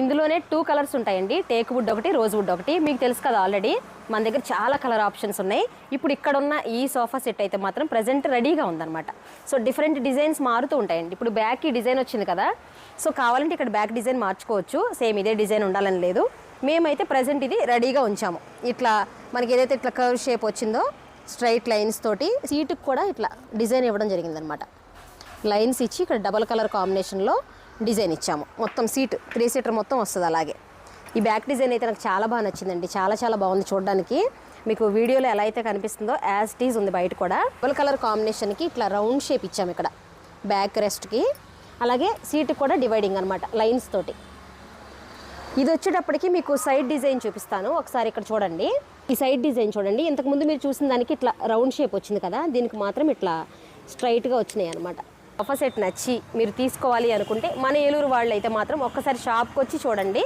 ఇందులోనే two colours ఉంటాయండి. Teak wood ఒకటి రోజ్ వుడ్ ఒకటి. మీకు తెలుసు కదా ఆల్రెడీ మన దగ్గర చాలా కలర్ ఆప్షన్స్ ఉన్నాయి. ఇప్పుడు ఇక్కడ ఉన్న ఈ సోఫా సెట్ అయితే మాత్రం ప్రజెంట్ రెడీగా ఉందన్నమాట. సో డిఫరెంట్ డిజైన్స్ మారుతూ ఉంటాయండి. ఇప్పుడు బ్యాక్ ఈ డిజైన్ వచ్చింది కదా. సో కావాలంటే ఇక్కడ బ్యాక్ డిజైన్ మార్చుకోవచ్చు. సేమ్ ఇదే డిజైన్ ఉండాలని లేదు. మేమైతే ప్రజెంట్ ఇది రెడీగా ఉంచాము. ఇట్లా మనకి ఏదైతే ఇట్లా కర్వ్ షేప్ వచ్చిందో స్ట్రైట్ లైన్స్ తోటి సీటుకి కూడా ఇట్లా డిజైన్ ఇవ్వడం జరిగిందనమాట లైన్స్ ఇచ్చి ఇక్కడ డబల్ కలర్ కాంబినేషన్లో డిజైన్ ఇచ్చాము. మొత్తం సీట్ త్రీ సీటర్ మొత్తం వస్తుంది అలాగే. ఈ బ్యాక్ డిజైన్ అయితే నాకు చాలా బాగా నచ్చిందండి. చాలా చాలా బాగుంది చూడడానికి. మీకు వీడియోలో ఎలా అయితే కనిపిస్తుందో యాజ్ టీజ్ ఉంది బయట కూడా. డబుల్ కలర్ కాంబినేషన్కి ఇట్లా రౌండ్ షేప్ ఇచ్చాము ఇక్కడ. బ్యాక్ రెస్ట్కి అలాగే సీట్ కూడా డివైడింగ్ అనమాట లైన్స్ తోటి. ఇది వచ్చేటప్పటికి మీకు సైడ్ డిజైన్ చూపిస్తాను. ఒకసారి ఇక్కడ చూడండి. ఈ సైడ్ డిజైన్ చూడండి. ఇంతకుముందు మీరు చూసిన దానికి ఇట్లా రౌండ్ షేప్ వచ్చింది కదా దీనికి మాత్రం ఇట్లా స్ట్రైట్గా వచ్చినాయి అనమాట సోఫా సెట్ నచ్చి మీరు తీసుకోవాలి అనుకుంటే మన ఏలూరు వాళ్ళు అయితే మాత్రం ఒక్కసారి షాప్కి వచ్చి చూడండి.